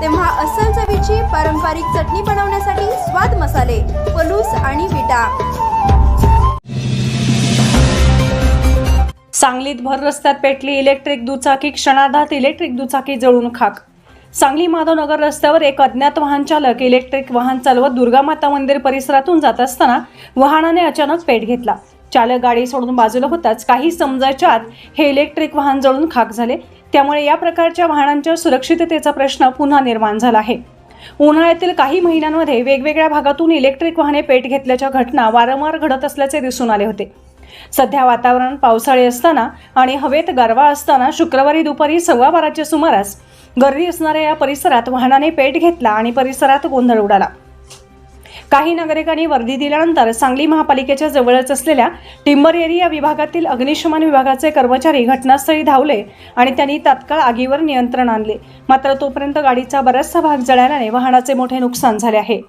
तेव्हा अस्सल चवीची पारंपरिक चटणी बनवण्यासाठी स्वाद मसाले पलूस आणि विटा. सांगलीत भर रस्त्यात पेटली इलेक्ट्रिक दुचाकी क्षणार्धात इलेक्ट्रिक दुचाकी जळून खाक. सांगली माधवनगर रस्त्यावर एक अज्ञात वाहन चालक इलेक्ट्रिक वाहन चालवत दुर्गामाता मंदिर परिसरातून जात असताना वाहनाने अचानक पेट घेतला. चालक गाडी सोडून बाजूला होताच काही समजायच्या आत हे इलेक्ट्रिक वाहन जळून खाक झाले. त्यामुळे या प्रकारच्या वाहनांच्या सुरक्षिततेचा प्रश्न पुन्हा निर्माण झाला आहे. उन्हाळ्यातील काही महिन्यांमध्ये वेगवेगळ्या भागातून इलेक्ट्रिक वाहने पेट घेतल्याच्या घटना वारंवार घडत असल्याचे दिसून आले होते. सध्या वातावरण पावसाळी असताना आणि हवेत गारवा असताना शुक्रवारी दुपारी सव्वा बाराच्या सुमारास गर्दी असणाऱ्या या परिसरात वाहनाने पेट घेतला आणि परिसरात गोंधळ उडाला. काही नागरिकांनी वर्दी दिल्यानंतर सांगली महापालिकेच्या जवळच असलेल्या टिंबर एरिया विभागातील अग्निशमन विभागाचे कर्मचारी घटनास्थळी धावले आणि त्यांनी तात्काळ आगीवर नियंत्रण आणले. मात्र तोपर्यंत गाडीचा बराचसा भाग जळाल्याने वाहनाचे मोठे नुकसान झाले आहे.